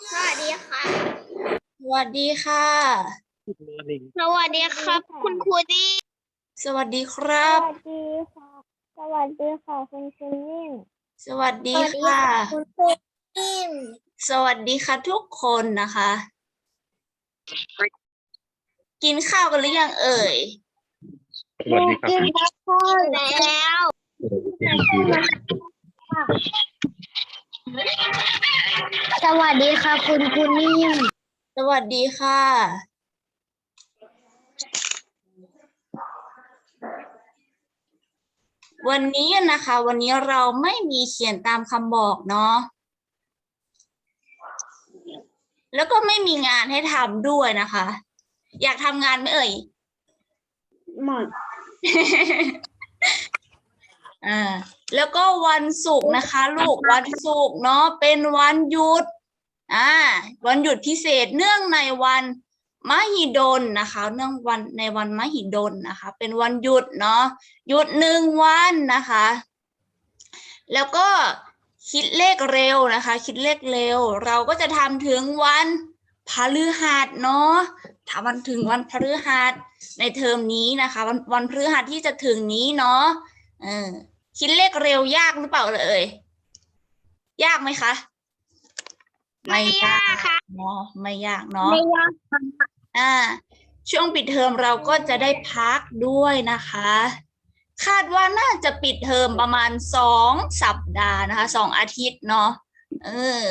สวัสดีค่ะ สวัสดีค่ะ สวัสดีครับ คุณครูดีสวัสดีครับ สวัสดีค่ะ สวัสดีค่ะคุณคุณนิ่มสวัสดีค่ะ คุณครูนิ่มสวัสดีค่ะทุกคนนะคะ กินข้าวกันหรือยังเอ่ย สวัสดีครับ กินข้าวแล้ว สวัสดีค่ะ คุณคุณนิ่มสวัสดีค่ะ วันนี้นะคะ วันนี้เราไม่มีเขียนตามคำบอกเนาะแล้วก็ไม่มีงานให้ทำด้วยนะคะ อยากทำงานไหมเอ่ยหมดอ่า แล้วก็วันศุกร์นะคะ ลูกวันศุกร์เนาะเป็นวันหยุดอ่าวันหยุดพิเศษเนื่องในวันมหิดลนะคะ เนื่องวันในวันมหิดลนะคะ เป็นวันหยุดเนาะหยุดหนึ่งวันนะคะ แล้วก็คิดเลขเร็วนะคะ คิดเลขเร็ว เราก็จะทำถึงวันพฤหัสเนาะทำวันถึงวันพฤหัสในเทอมนี้นะคะ วันวันพฤหัสที่จะถึงนี้เนาะเออ คิดเลขเร็วยากหรือเปล่าเอ่ยยากไหมคะไม่ยากเนาะไม่ยากเนาะไม่ยากอ่า ช่วงปิดเทอมเราก็จะได้พักด้วยนะคะ คาดว่าน่าจะปิดเทอมประมาณสองสัปดาห์นะคะสองอาทิตย์เนาะเออ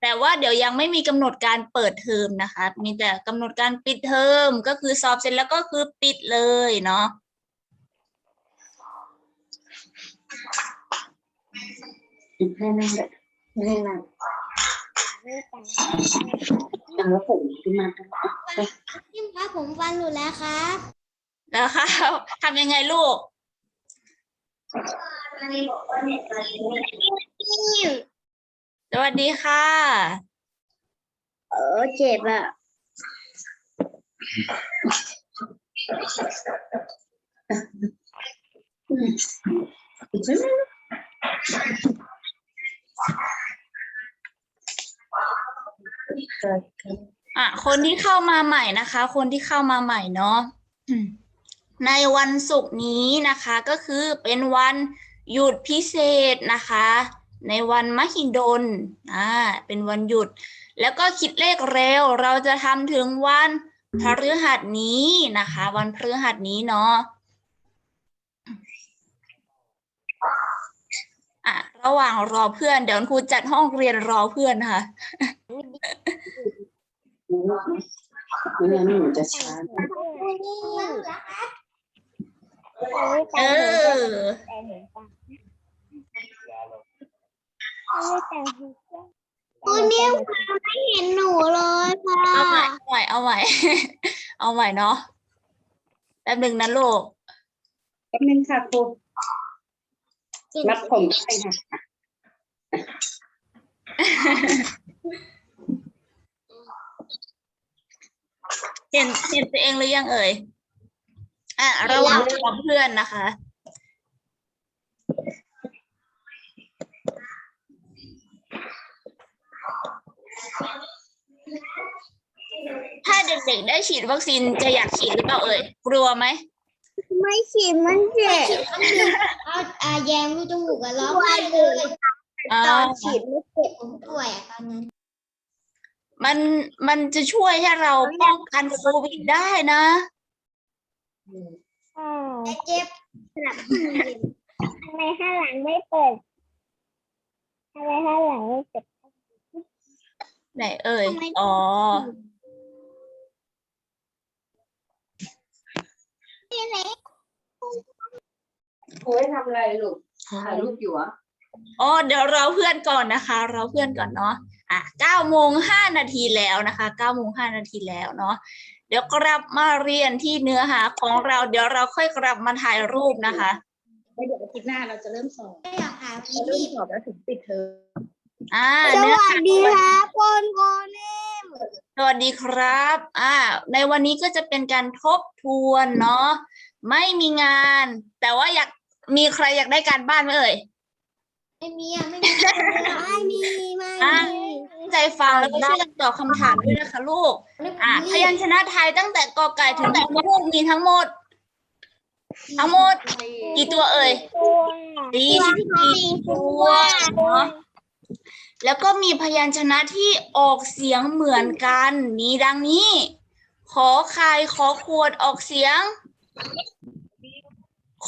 แต่ว่าเดี๋ยวยังไม่มีกำหนดการเปิดเทอมนะคะ มีแต่กำหนดการปิดเทอมก็คือสอบเสร็จแล้วก็คือปิดเลยเนาะ ให้นั่งเลยให้นั่งนั่งแล้วผมขึ้นมานิ่มครับผมฟันหลุดแล้วครับแล้วค่ะทำยังไงลูกสวัสดีค่ะ เออเจ็บอะอ่ อะคนที่เข้ามาใหม่นะคะ คนที่เข้ามาใหม่เนาะในวันศุกร์นี้นะคะก็คือเป็นวันหยุดพิเศษนะคะ ในวันมหิดลอ่าเป็นวันหยุด แล้วก็คิดเลขเร็ว เราจะทำถึงวันพฤหัสนี้นะคะ วันพฤหัสนี้เนาะอะ ระหว่างรอเพื่อน เดี๋ยวครูจัดห้องเรียนรอเพื่อนนะคะไม่งั้นหนูจะช้าเออแต่เห็นปะไม่เห็นปะคุณนิ่มไม่เห็นหนูเลยค่ะเอาใหม่เอาใหม่เอาใหม่เอาใหม่เนาะแป๊บหนึ่งนะลูกแป๊บหนึ่งค่ะครู มัดผมได้ค่ะเห็นเห็นตัวเองหรือยังเอ่ยอะระหว่างเพื่อนนะคะ ถ้าเด็กๆได้ฉีดวัคซีนจะอยากฉีดหรือเปล่าเอ่ยกลัวไหม ไม่ฉีดมันเจ็บเอาอาแยงรูจมูกกันร้องไห้เลยอ่าตอนฉีดไม่เจ็บผมป่วยอะตอนนั้นมันมันจะช่วยให้เราป้องกันโควิดได้นะอ้าวแต่เจ็บสลับทำไมข้างหลังไม่เปิดทำไมข้างหลังไม่เปิดไหนเอ่ย อ๋อ ครูให้ทำอะไรลูกถ่ายรูปอยู่เหรอะอ๋อเดี๋ยวเราเพื่อนก่อนนะคะ เราเพื่อนก่อนเนาะอะเก้าโมงห้านาทีแล้วนะคะเก้าโมงห้านาทีแล้วเนาะเดี๋ยวกลับมาเรียนที่เนื้อหาของเรา เดี๋ยวเราค่อยกลับมาถ่ายรูปนะคะแล้วเดี๋ยวอาทิตย์หน้าเราจะเริ่มสอบไม่อยากหาพี่เราเริ่มนี่สอบแล้วถึงปิดเทอมอ่าสเนื้อวัสดีครับคุณคุณนิ่มสวัสดีครับ อ่า ในวันนี้ก็จะเป็นการทบทวนเนาะไม่มีงาน แต่ว่าอยาก มีใครอยากได้การบ้านไหมเอ่ย ไม่มีอะไม่มีไม่มีไม่อะ มีตั้งใจฟังแล้วก็ช่วยกันตอบคำถามด้วยนะคะลูก อะพยัญชนะไทยตั้งแต่กอไก่ถึงยอฮูกมีทั้งหมด ทั้งหมด กี่ตัวเอ่ยตัวสี่สิบสี่ตัวเนาะแล้วก็มีพยัญชนะที่ออกเสียงเหมือนกัน มีดังนี้ ขอไข่ขอขวดออกเสียง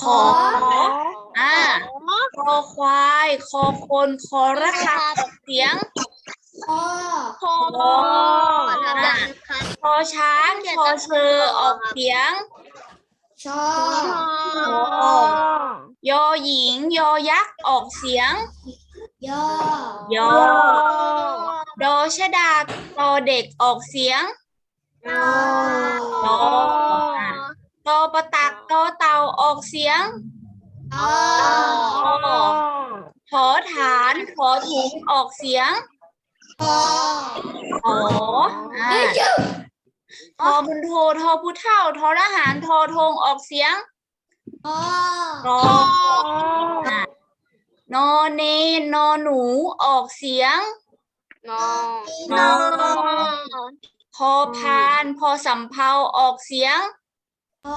ขออ่าคอควาย คอคนคอระฆังออกเสียงพ่อพอคออ่าคอช้างคอเชอออกเสียงชอยอหญิง ยอยักษ์ออกเสียง ยอยอดอชดาตอเด็กออกเสียงยออะ ตอประตักตอเต่าออกเสียงถอฐานถอถุงออกเสียงพ่อขออ่าทอบุญโททอผู้เท่าทอทหารทอธงออกเสียงพ่อรออะนอเนนนอหนูออกเสียงนอนอพอพาน พอสำเภาออกเสียงพ่ อ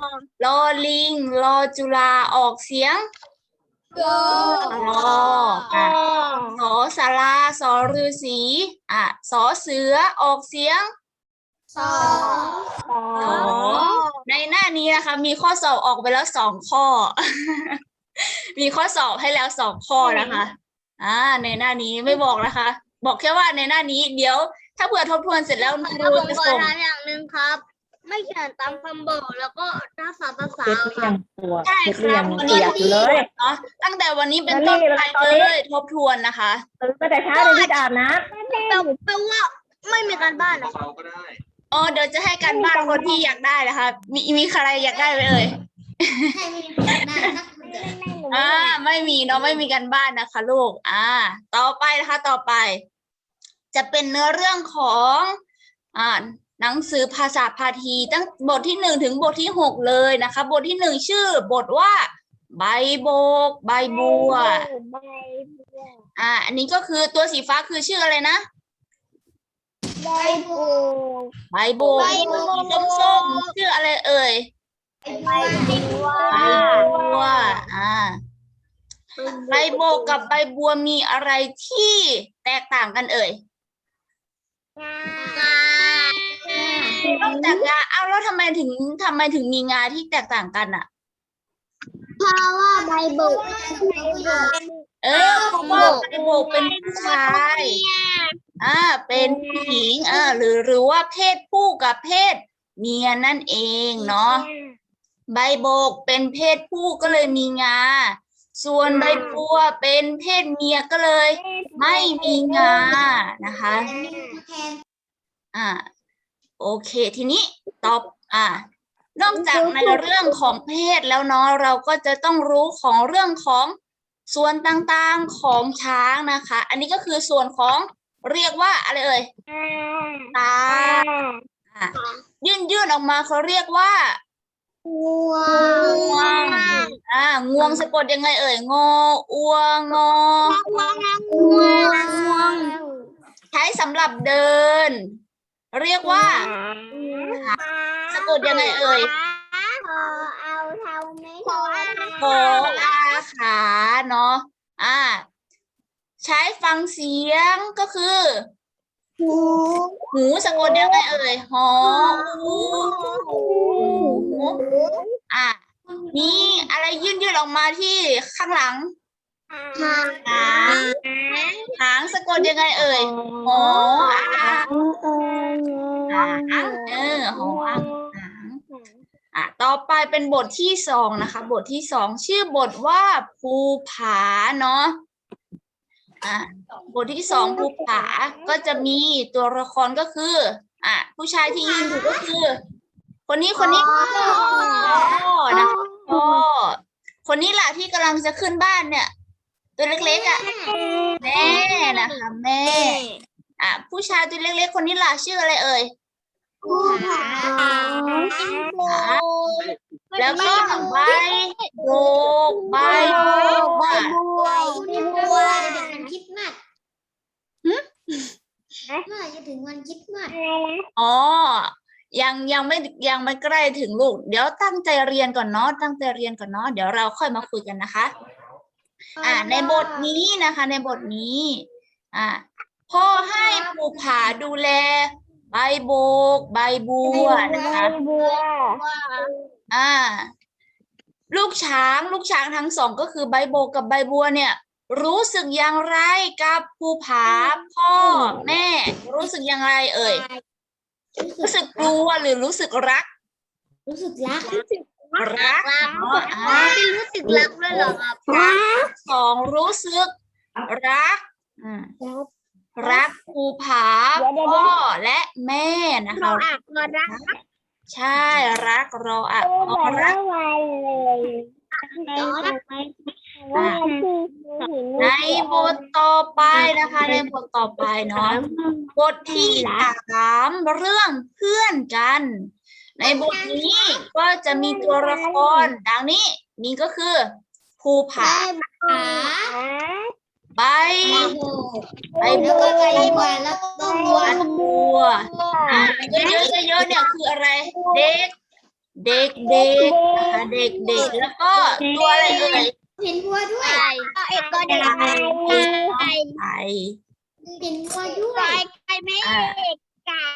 พอลอลิงลอจุฬาออกเสียงรออะสอสาราสอฤาษีอะสอเสือออกเสียงสองสอในหน้านี้นะคะ มีข้อสอบออกไปแล้วสองข้อ มีข้อสอบให้แล้วสองข้อนะคะ อ่า ในหน้านี้ไม่บอกนะคะ บอกแค่ว่าในหน้านี้เดี๋ยว ถ้าเผื่อทบทวนเสร็จแล้วคถ้ารูผมจะขอส่งถามอย่างหนึ่งครับ ไม่เขียนตามคำบอกแล้วก็ทักษะภาษาเช็ดคเรียรับงตัวใช่เช็ดคเรียรังบวันเปีนี้ยกเลยเนาะตั้งแต่วันนี้เป็นแล้วต้นี่นไปตอนเลนี้ยทบทวนนะคะ ตื่นตั้งแต่เช้าเลยที่อาบน้แปลแปลว่าไม่มีการบ้านนะครับอ๋อเดี๋ยวจะให้การบ้านคนที่อยากได้นะคะมีมีใครอยากได้ไหมเอ่ยให้ไม่มีหน้านักเรียนอ่า ไม่มีเนาะไม่มีการบ้านนะคะ ลูก อ่า ต่อไปนะคะ ต่อไป จะเป็นเนื้อเรื่องของอ่าหนังสือภาษาพาทีตั้งบทที่หนึ่งถึงบทที่หกเลยนะคะ บทที่หนึ่งชื่อบทว่า ใบโบก ใบบัวใบบัวอ่าอันนี้ก็คือตัวสีฟ้าคือชื่ออะไรนะใบบัวใบโบกสีส้มๆชื่ออะไรเอ่ยใบบัวใบบัวอ่าใบโบกกับใบบัวมีอะไรที่แตกต่างกันเอ่ย งานนอกจากงาเอาแล้วทำไมถึงทำไมถึงมีงาที่แตกต่างกันอะ เพราะว่าใบบุกเออเพราะว่าใบโบกเป็นผู้ชายอ่าเป็นผู้หญิงเออหรือหรือว่าเพศผู้กับเพศเมียนั่นเองเนาะใบโบกเป็นเพศผู้ก็เลยมีงา ส่วนใบบัวเป็นเพศเมียก็เลย ไม่มีงานะคะ อ่า โอเค ทีนี้ตอบอ่า นอกจากในเรื่องของเพศแล้วเนาะเราก็จะต้องรู้ของเรื่องของส่วนต่างๆของช้างนะคะ อันนี้ก็คือส่วนของเรียกว่าอะไรเอ่ยตาอะยื่นยื่นออกมาเขาเรียกว่า งัวงวง อ่างวงสะกดยังไงเอ่ยงออัวงองัวง ใช้สำหรับเดิน เรียกว่า สะกดยังไงเอ่ยพอเอาเท่าไม่พอโคอาขาเนาะ อ่า ใช้ฟังเสียงก็คือ หูหูสะกดยังไงเอ่ยหออูหูอะมีอะไรยื่นยื่นออกมาที่ข้างหลังหางหางสะกดยังไงเอ่ยหออาหางเออหออ่างหางอะต่อไปเป็นบทที่สองนะคะ บทที่สองชื่อบทว่าภูผาเนาะ อะบทที่สองภูผาก็จะมีตัวละครก็คือ อะ ผู้ชายที่ยืนอยู่ก็คือ คนนี้คนนี้พ่อนะคะพ่อคนนี้แหละที่กำลังจะขึ้นบ้านเนี่ย ตัวเล็กๆอะแม่นะคะแม่อะผู้ชายตัวเล็กๆ คนนี้ล่ะชื่ออะไรเอ่ยผู้ผา แล้วก็ใบโบกใบบัวบัวจะถึงวันคริสต์มาสเมื่อจะถึงวันคริสต์มาสอะไรนะอ๋อ ยังยังไม่ยังไม่ใกล้ถึงลูก เดี๋ยวตั้งใจเรียนก่อนเนาะ ตั้งใจเรียนก่อนเนาะ เดี๋ยวเราค่อยมาคุยกันนะคะ อ่า ในบทนี้นะคะ ในบทนี้ อ่า พ่อให้ภูผาดูแล ใบโบก ใบบัวนะคะใบบัว อ่า ลูกช้างลูกช้างทั้งสองก็คือใบโบกกับใบบัวเนี่ย รู้สึกอย่างไรกับภูผาพ่อแม่ รู้สึกอย่างไร เอ่ย รู้สึกกลัวหรือรู้สึกรัก รู้สึกรักรักเนาะอ่าไม่รู้สึกรักด้วยเหรอครับสองรู้สึกรักอืมรักภูผาพ่อและแม่นะคะอะมารัก ใช่ รักรออะพูดรอเหมือนรัเมื่กอวานเลยว่าที่หินในบทต่อไปนะคะ ในบทต่อไปเนาะบทที่สามเรื่องเพื่อนกัน ในบทนี้ก็จะมีตัวละครดังนี้ นี่ก็คือภูผาขา ใบใบโบกแล้วก็ใบบัวแล้วก็บัวบัวอ่าเยอะๆเยอะๆเนี่ยคืออะไร เด็ก เด็กเด็กนะคะเด็กเด็กแล้วก็ตัวอะไรเอ่ยเห็นบัวด้วยก็เอกก็ได้ไก่เห็นบัวด้วยไก่ไม่อ่าไก่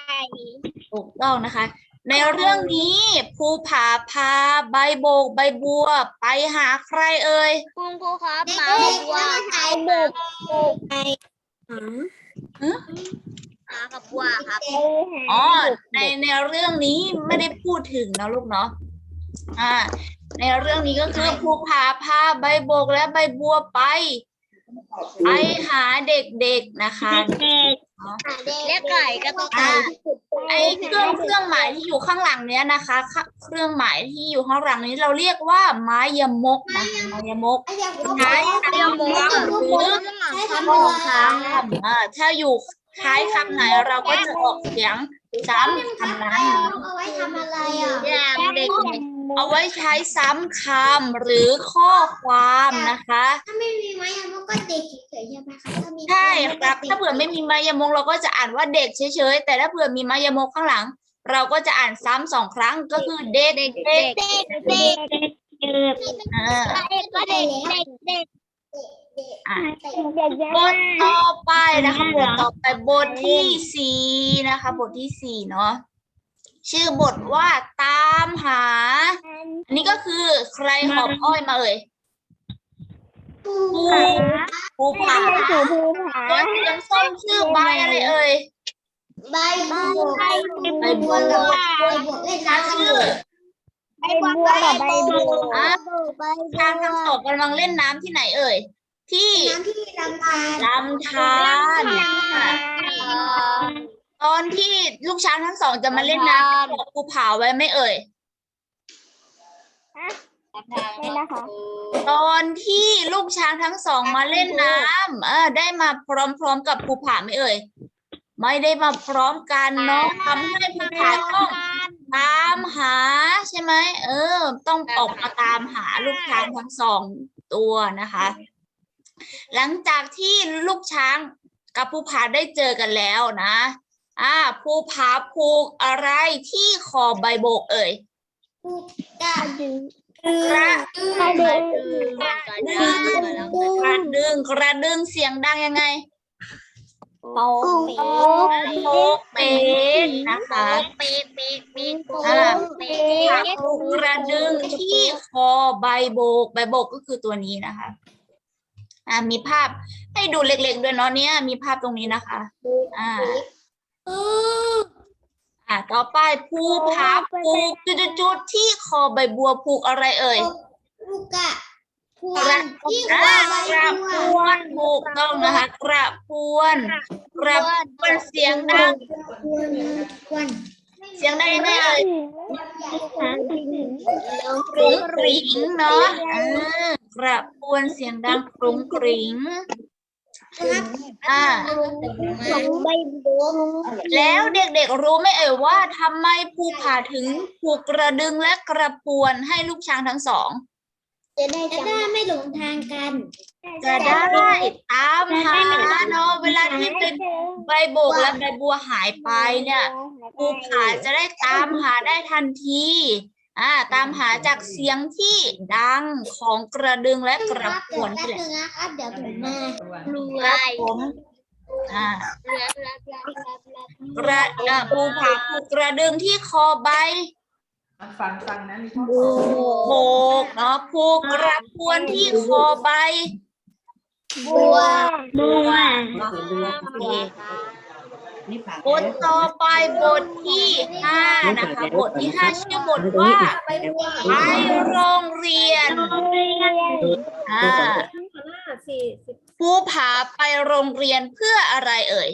ถูกต้องนะคะ ในเรื่องนี้ภูผาพาใบโบกใบบัว ไปหาใครเอ่ยคุณครูครับเด็กหมาเด็กบัวแล้วถ่ายเด็กหมากับบัวครับอ๋อในในเรื่องนี้ไม่ได้พูดถึงนะลูกเนาะอ่า ในเรื่องนี้ก็คือภูผาพาใบโบกและใบบัวไป ไปหาเด็กๆนะคะ เรียกไก่ก็ต้องอ่าไอ้เครื่องเครื่องหมายที่อยู่ข้างหลังเนี้ยนะคะค่ะเครื่องหมายที่อยู่ข้างหลังนี้เราเรียกว่าไม้ยมกนะคะไม้ยมกใช้คำหรือใช้คำหนึ่งครั้งคำอ่าถ้าอยู่ท้ายคำไหนเราก็จะออกเสียงซ้ำคำนั้นเอาไว้ทำอะไรอะ อย่างเด็ก เอาไว้ใช้ซ้ำคำหรือข้อความนะคะ ถ้าไม่มีไม้ยมันก็เด็กเฉยๆใช่ไหมคะถ้ามีใช่ครับ ถ้าเผื่อไม่มีมายมกเราก็จะอ่านว่าเด็กเฉยๆแต่ถ้าเผื่อมีมายมกข้างหลัง เราก็จะอ่านซ้ำสองครั้งก็คือเด็กเด็กเด็กเด็กเด็กอ่าก็เด็กเด็กเด็กอะเด็กเยอะบทมากต่อไปนะคะบทต่อไปบทที่สี่นะคะ บทที่สี่เนาะ ชื่อบทว่าตามหา อันนี้ก็คือใครหอบอ้อยมาเอ่ยภูภูผาสีภูผาตัวสีส้มชื่อใบอะไรเอ่ยใบบัวใบบัวแล้วใบบัวเล่นน้ำกันชื่เลอยใบบัวกับใบบัวอะใบทางทั้งสองกำลังเล่นน้ำที่ไหนเอ่ยที่น้ำที่ลำธารลำธารอะ ตอนที่ลูกช้างทั้งสองจะมาเล่นน้ำบอกภูผาไว้ไหม่เอ่ยนี่นะคะตอนที่ลูกช้างทั้งสองมาเล่นน้ำเออได้มาพร้อมๆกับภูผาไหม่เอ่ย ไม่ได้มาพร้อมกันเนาะทำให้ภูผาต้องตามหาใช่ไหมเออ ต้องออกมาตามหาลูกช้างทั้งสองตัวนะคะ หลังจากที่ลูกช้างกับภูผาได้เจอกันแล้วนะ อ่าภูผาผูกอะไรที่คอใบโบกเอ่ยกระดึงกระกระดึงกระดึงกระดึงกระดึงเสียงดังยังไงโป๊กโป๊กเป๊กนะคะเป๊กเป๊กเป๊กอ่าเป๊กผูกกระดึงที่คอใบโบก ใบโบกก็คือตัวนี้นะคะอ่ามีภาพให้ดูเล็กๆด้วยเนาะเนี่ยมีภาพตรงนี้นะคะ อ่า อ่าต่อไปผูกผาผูกจุดๆๆที่คอใบบัวผูกอะไรเอ่ย ลูกอะพวกระที่อ่าว่าใบกระบัพววนถูกต้องนะคะกระพวนกระพวนเสียงดังพวนพวนเสียงดังยังไงเอ่ยกรุงกริงเนาะอ่ากระพวนเสียงดังกรุงกริง นะครับอ่าของใบบัวแล้วเด็กๆรู้ไหมเอ่ยว่าทำไมภูผาถึงผูกกระดึงและกระปวนให้ลูกช้างทั้งสอง จะได้จะได้ไม่หลงทางกัน จะได้ตามหาเนาะเวลาที่เป็นใบโบกและใบบัวหายไปเนี่ย ภูผาจะได้ตามหาได้ทันที อ่าตามหาจากเสียงที่ดังของกระดึงและกระปวนแป๊นี่บแหละนึงนะครับเดี๋ยวผมมาครับผมอ่ากระอ่าภูผาผูกกระดึงที่คอใบฟังฟังนะมีข้อโบกเนาะผูกกระพวนที่คอใบบัวบัวโอเค นี่ผ่านบทต่อไปบทที่ห้านะคะ บทที่ห้าชื่อบทว่า ไปโรงเรียนอ่าภูผาไปโรงเรียนเพื่ออะไรเอ่ย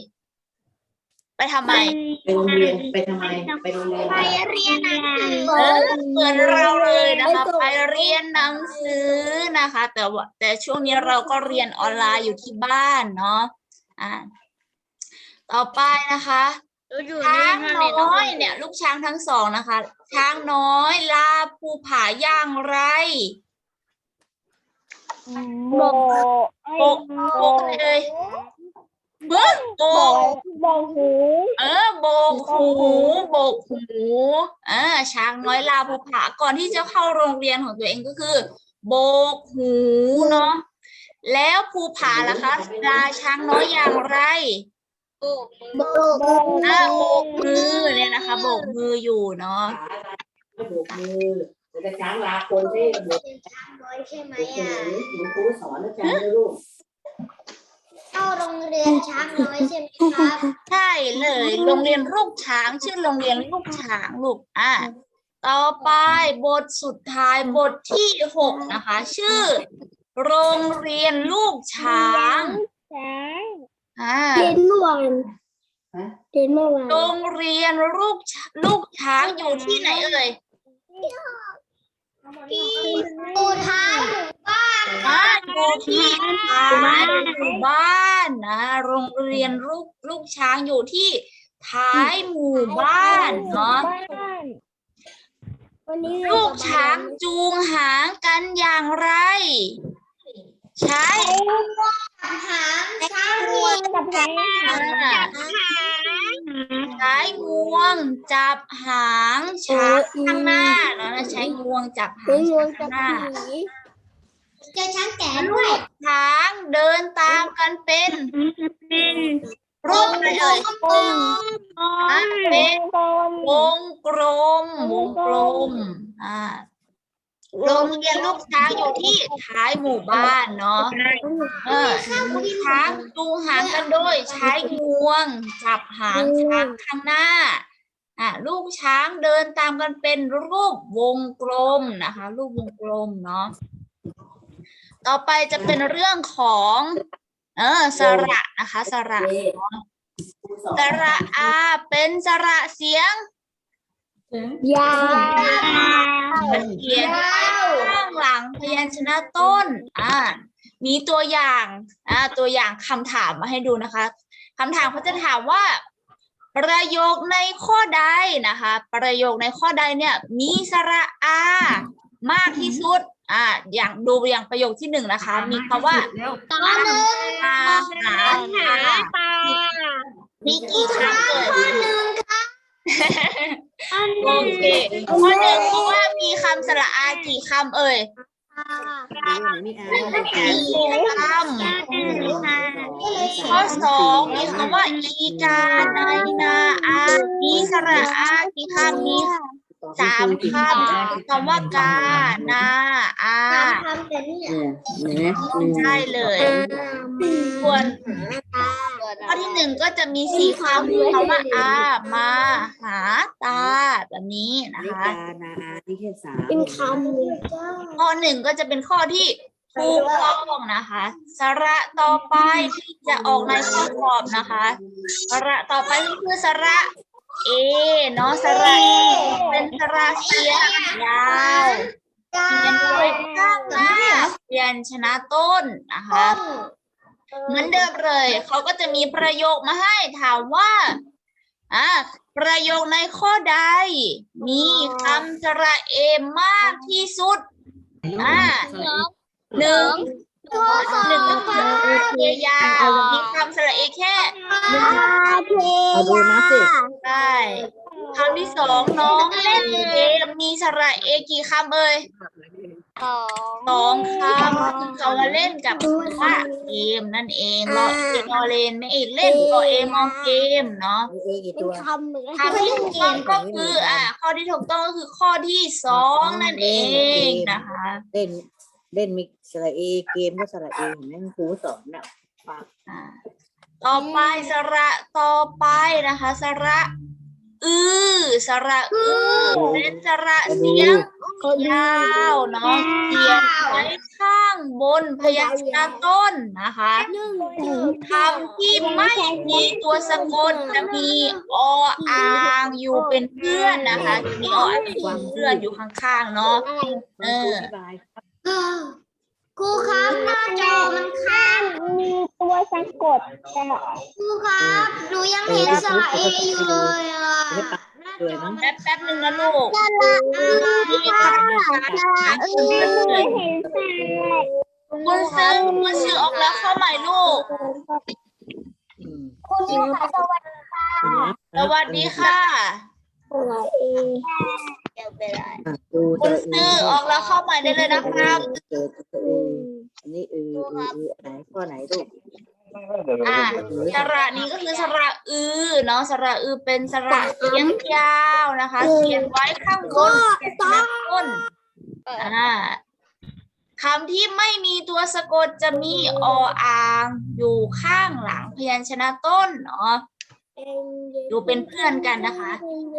ไปทำไม ไปโรงเรียนไปทำไมไปโรงเรียนไปเรียนหนังสือเออเหมือนเราเลยนะคะไปเรียนหนังสือนะคะ แต่ว่าแต่ช่วงนี้เราก็เรียนออนไลน์อยู่ที่บ้านเนาะอ่า ต่อไปนะคะช้างน้อยเนี่ย ลูกช้างทั้งสองนะคะ ช้างน้อยลาภูผาย่างไรโบโบกโบกเลยเฮ้ยโบกโบหู เออโบกหูโบกหูอ่าช้างน้อยลาภูผาก่อนที่จะเข้าโรงเรียนของตัวเองก็คือ โบกหูเนาะแล้วภูผาล่ะคะลาช้างน้อยอย่างไร โบกอ่าโบกมือเนี่ยนะคะ โบกมืออยู่เนาะโบกมือจะช้างลาคนที่โบกเป็นช้างน้อยใช่ไหมมืออะหนูครูสอนนะจ๊ะลูกเข้าโรงเรียนช้างน้อยใช่ไหมครับใช่เลย โรงเรียนลูกช้างชื่อโรงเรียนลูกช้างลูกอ่าต่อไปบทสุดท้ายบทที่หกนะคะ ชื่อ โรงเรียนลูกช้างช้าง อ่าเรียนเมื่อวานเรียนเมื่อวานโรงเรียนลูกช้างลูกช้างอยู่ที่ไหนเอ่ยปูท้ายหมู่บ้านอ่าอยู่ที่ท้ายหมู่บ้านนะโรงเรียนลูกลูกช้างอยู่ที่ท้ายหมู่บ้านเนาะบ้านวันนี้ลูกช้างจูงหางกันอย่างไร ใช้ หางช้างงวงกับใครอ่าใช้งวงจับหางช้างข้างหน้าเนาะนะใช้งวงจับหางงวช้างงกัข้าบงหน้าเจอช้างแก่ด้วยช้างเดินตามกันเป็นรูปอะไรเอ่ยอะเป็นวงกลมวงกลมอ่า โรงเรียนลูกช้างอยู่ที่ท้ายหมู่บ้านเนาะเออช้างจูงหางกันโดยใช้งวง จับหางช้างข้างหน้าอะลูกช้างเดินตามกันเป็นรูปวงกลมนะคะรูปวงกลมเนาะต่อไปจะเป็นเรื่องของ เออสระนะคะ สระสระอาเป็นสระเสียง ยาวเขียนข้างหลังพยัญชนะต้น อ่า มีตัวอย่าง อ่า ตัวอย่างคำถามมาให้ดูนะคะคำถามเขาจะถามว่า ประโยคในข้อใดนะคะ ประโยคในข้อใดเนี่ย มีสระอามากที่สุด อ่า อย่างดูอย่างประโยคที่หนึ่งนะคะ มีคำว่าตอนหนึ่งอาหาตามีกี่ครั้งข้อหนึ่งค่ะ โอเคข้อหนึ่งคือว่ามีคำสระอากี่คำเอ่ยสี่คำข้อสองมีคำว่าอีกาไนนาอามีสระอากี่คำมีสามคำคำว่ากานาอาทำทำแต่เนี่ยใช่เลยส่วนข้อ ที่หนึ่งก็จะมีสี่คำคือคำว่าอามาหาตาแบบนี้นะคะนาอาที่แค่สามเป็นคข้อหนึ่งก็จะเป็นข้อที่ถูกต้องนะคะสระต่อไปที่จะออกในข้อสอบนะคะสระต่อไปก็คือสระเอเนาะสระเอเป็นสระเสียงยาวเขียนด้วยข้างหน้าเปลี่ยนชนะต้นนะคะ เหมือนเดิมเลย เขาก็จะมีประโยคมาให้ถามว่าอ่าประโยคในข้อใด มีคำสระเอมมากที่สุดอ่าหนึ่งหนึ่งก็คือพยายามมีคำสระเอแค่หนึ่งเอาดูนะสิใช่คำที่สองน้องเล่นเกมมีสระเอกี่คำเอ่ย สองคำคือคำว่าเล่นกับคำว่าเกมนั่นเองรอเอนอเลนไม่เอกเล่นรอเอมองเกมเนาะเอกี่ตัวคำเหมือนคำที่ถูกต้องก็คืออ่าข้อที่ถูกต้องก็คือข้อที่สองนั่นเองนะคะ เล่นเล่นมีสระเอเกมก็สระเอเห็นไหมครูสอนน่ะอ่าต่อไปสระต่อไปนะคะ สระ อือสระอือเป็นสระเสียงยาวเนาะเขียนไว้ข้างบนพยัญชนะต้นนะคะคำที่ไม่มีตัวสะกดจะมีออ่างอยู่เป็นเพื่อนนะคะจะมีออ่างเป็นเพื่อนอยู่ข้างๆเนาะเออธิบายครูครับหน้าจอมันค้างมีตัว สะกดแต่ครูครับ หนูยังเห็นสระเออยู่เลยอะไม่ปักเลยมั้งแป๊บแป๊บๆหนึ่งนะลูกมีไม่ค่ะเห็นสระคุณซื้อคุณซื้อออกแล้วเข้าใหม่ลูกอืมคุณครูค่ะสวัสดีสวัสดีค่ะเดี๋ยวไปเลยอะดูคุณซื้อออกแล้วเข้าใหม่ได้เลยนะครับเจอเอออันนี้เออเออเออไหนข้อไหนลูก อ่าสระนี้ก็คือสระอือเนาะสระอือเป็นสระเสียงยาวนะคะเขียนไว้ข้างบนเขียนข้างต้นอ่าคำที่ไม่มีตัวสะกดจะมีออ่าง อยู่ข้างหลังพยัญชนะต้นเนาะอยู่เป็นเพื่อนกันนะคะ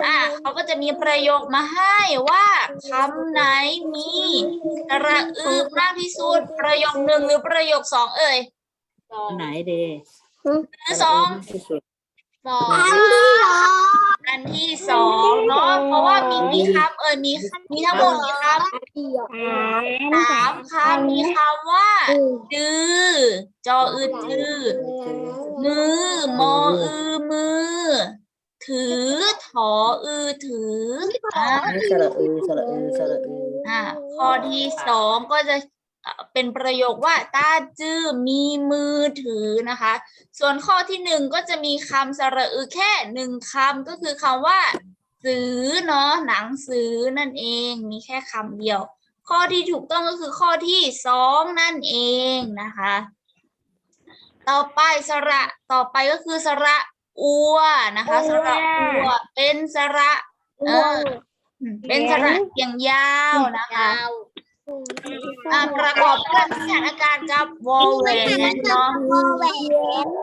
อ่าเขาก็จะมีประโยคมาให้ว่าคำไหนมีสระอือมากที่สุดประโยคหนึ่งหรือประโยคสองเอ่ย อันไหนเดหรือสองที่สุดสองอันที่สอง อันที่สองเนาะ เพราะว่ามีมีคำเอ่ยมีมีทั้งหมดกี่คำสามคำมีคำว่า ดื้อ จออืดจือมือ มออือมือ ถือ ถออือถืออ่าอันนี้สระเออสระเออสระเอออ่าข้อที่สองก็จะ เอ่อเป็นประโยคว่าตาจื้อมีมือถือนะคะ ส่วนข้อที่หนึ่งก็จะมีคำสระอือแค่หนึ่งคำก็คือคำว่าสือเนาะหนังสือนั่นเองมีแค่คำเดียว ข้อที่ถูกต้องก็คือข้อที่สองนั่นเองนะคะ ต่อไปสระต่อไปก็คือสระอัวนะคะสระอัวเป็นสระเอออืมเป็นสระเสียงยาวนะคะ อ่าประกอบกับสถานการณ์กับ วอลเวนเนาะ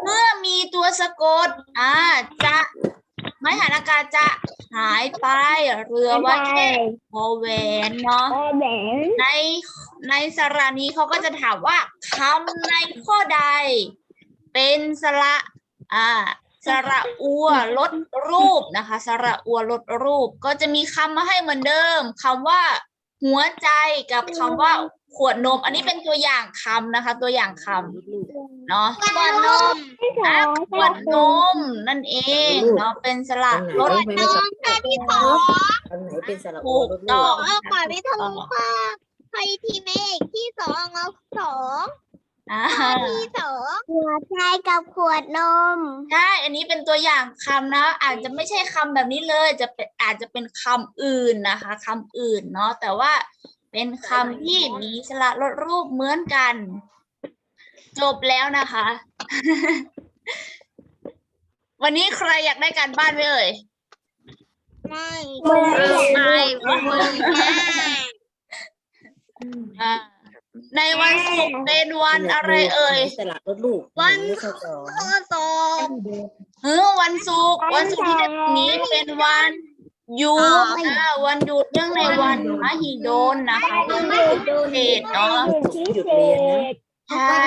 เมื่อมีตัวสะกด อ่า จะไม่หันอากาศจะหายไปเรือไว่าแค่วอลเวนเนาะโอแหวนในในสระนี้เขาก็จะถามว่าคำในข้อใด เป็นสระอ่าสระอัวลดรูปนะคะ สระอัวลดรูป ก็จะมีคำมาให้เหมือนเดิมคำว่า หัวใจกับคำว่าขวดนม อันนี้เป็นตัวอย่างคำนะคะ ตัวอย่างคำเนาะขวดนมอะขวดนมนั่นเองเนาะเป็นสระอันไหนลดไม่ไม่สระข้อที่สองอันไหนเป็นสระถูกต้องเอาขวดไม่ถูกค่ะใครทีเมฆที่สองเอาสอง อ่าที่สองหัวใจกับขวดนมใช่อันนี้เป็นตัวอย่างคำนะ อาจจะไม่ใช่คำแบบนี้เลย จะเป็นอาจจะเป็นคำอื่นนะคะคำอื่นเนาะแต่ว่าเป็นคำที่มีสระลดรูปเหมือนกัน จบแล้วนะคะ วันนี้ใครอยากได้การบ้านไหมเอ่ยไม่ไม่อ่า ในวันศุกร์เป็นวันอะไรเอ่ยสระลดลูกวันไม่เข้าสองข้อสองเออวันศุกร์วันศุกร์ที่จะถึงนี้เป็นวันหยุดอ่าวันหยุดเนื่องในวันมหิดลนะคะวันมหิดลเศษเนาะหยุดเรียนนะใช่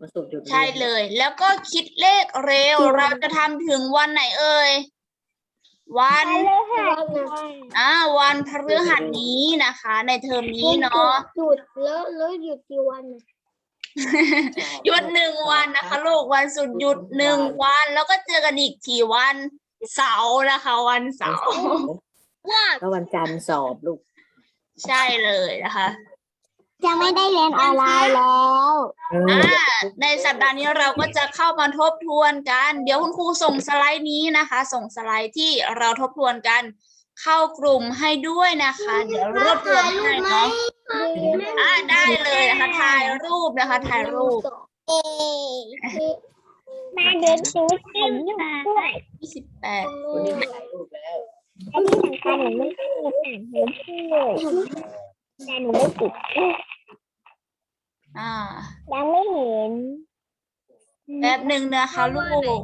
มาสุกร์หยุดรีนใช่เลย แล้วก็คิดเลขเร็วเราจะทำถึงวันไหนเอ่ย วันอ่าวันพฤหัสนี้นะคะ ในเทอมนี้เนาะหยุดแล้วแล้วหยุดกี่วันหยุดหนึ่งวันนะคะลูกวันสุดหยุดหนึ่งวัน แล้วก็เจอกันอีกทีวันเสาร์นะคะ วันเสาร์แล้ววันจันทร์สอบลูก ใช่เลยนะคะ จะไม่ได้เรียนออนไลน์แล้วอ่าในสัปดาห์นี้เราก็จะเข้ามาทบทวนกัน เดี๋ยวคุณครูส่งสไลด์นี้นะคะ ส่งสไลด์ที่เราทบทวนกัน เข้ากลุ่มให้ด้วยนะคะ เดี๋ยวรวบรวมให้เนาะอ่าได้เลยนะคะ ถ่ายรูปนะคะ ถ่ายรูปเอมาเดินดูสิมอยู่ด้วยยี่สิบแปดวันนี้ถ่ายรูปแล้วและที่สำคัญหนูไม่ได้มีต่างหูที่เลย แต่หนูไม่ติดอ่ายังไม่เห็นแป๊บหนึ่งนะคะลูก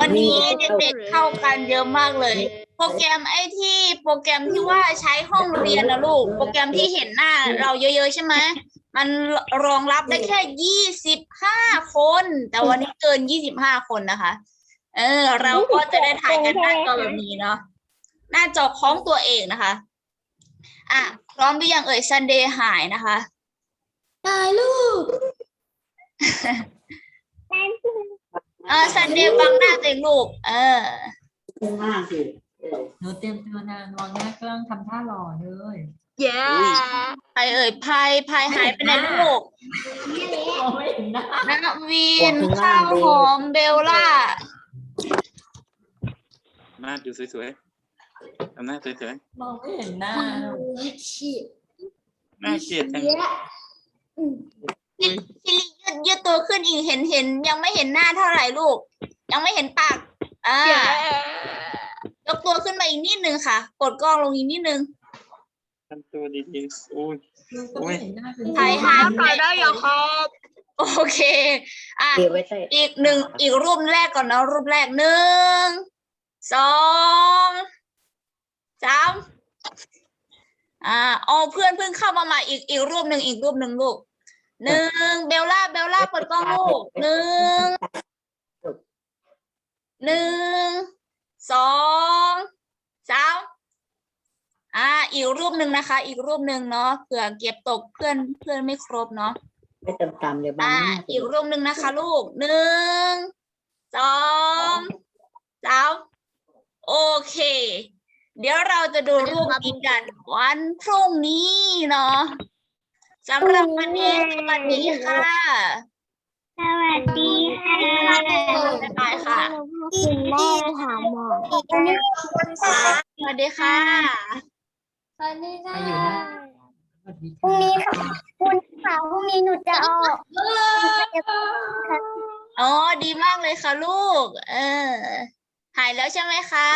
วันนี้เด็กๆเข้ากันเยอะมากเลย โปรแกรมไอ้ที่โปรแกรมที่ว่าใช้ห้องเรียนนะลูก โปรแกรมที่เห็นหน้าเราเยอะๆใช่ไหมมันรองรับได้แค่ยี่สิบห้าคน แต่วันนี้เกินยี่สิบห้าคนนะคะ เออ เราก็จะได้ถ่ายกันหน้าจอแบบนี้เนาะหน้าจอของตัวเองนะคะ อะพร้อมหรือยังเอ่ยซันเดย์หายนะคะถ่ายรูปเออซันเดย์บังหน้าตัวเองลูก เออข้างหน้าสิหนูเตรียมตัวนานมองหน้ากล้องทำท่าหล่อเลยเย้ใครเอ่ยพายพายหายไปไหนลูกมองไม่เห็นหน้านักวินข้าวหอมเบลล่าหน้าดูสวยๆ ทำหน้าสวยมองไม่เห็นหน้าฉีดๆน่าเกลียดจังเยอะซิลิยืดยืดตัวขึ้นอีกเห็นเห็นยังไม่เห็นหน้าเท่าไหร่ลูก ยังไม่เห็นปากอ่ายกตัวขึ้นมาอีกนิดนึงค่ะ กดกล้องลงอีกนิดนึง ทำตัวดีๆอุ้ยลูกก็ไม่เห็นหน้าคุณถ่ายหายไปได้ยังครับ โอเค อะเก็บไว้ใต้อีกหนึ่งอีกรูปแรกก่อนนะรูปแรกหนึ่งสอง สามอ่าเอาเพื่อนเพิ่งเข้ามาใหม่อีกอีกรูปหนึ่งอีกรูปหนึ่งลูกหนึ่งเบลล่าเบลล่าเปิดกล้องลูกหนึ่งหนึ่งสองสามอ่า อีกรูปหนึ่งนะคะ อีกรูปหนึ่งเนาะเผื่อเก็บตกเพื่อนเพื่อนไม่ครบเนาะไม่ต่ำๆเดี๋ยวบางอ่าหน้าอีกรูปหนึ่งนะคะ ลูกหนึ่งสองสามโอเค เดี๋ยวเราจะดูรูปนี้กัน วันพรุ่งนี้เนาะสำหรับวันนี้สวัสดีค่ะ สวัสดีค่ะบ๊ายบายค่ะคุณแม่ถามหมอสวัสดีค่ะ สวัสดีค่ะมาอยู่หน้าสวัสดีพรุ่งนี้ค่ะคุณค่ะพรุ่งนี้หนูจะออกอ๋อ ดีมากเลยค่ะลูก เออ หายแล้วใช่ไหมคะ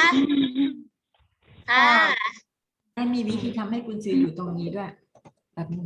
ค่ะแม่มีวิธีทำให้กุญซืออยู่ตรงนี้ด้วยแบบนึง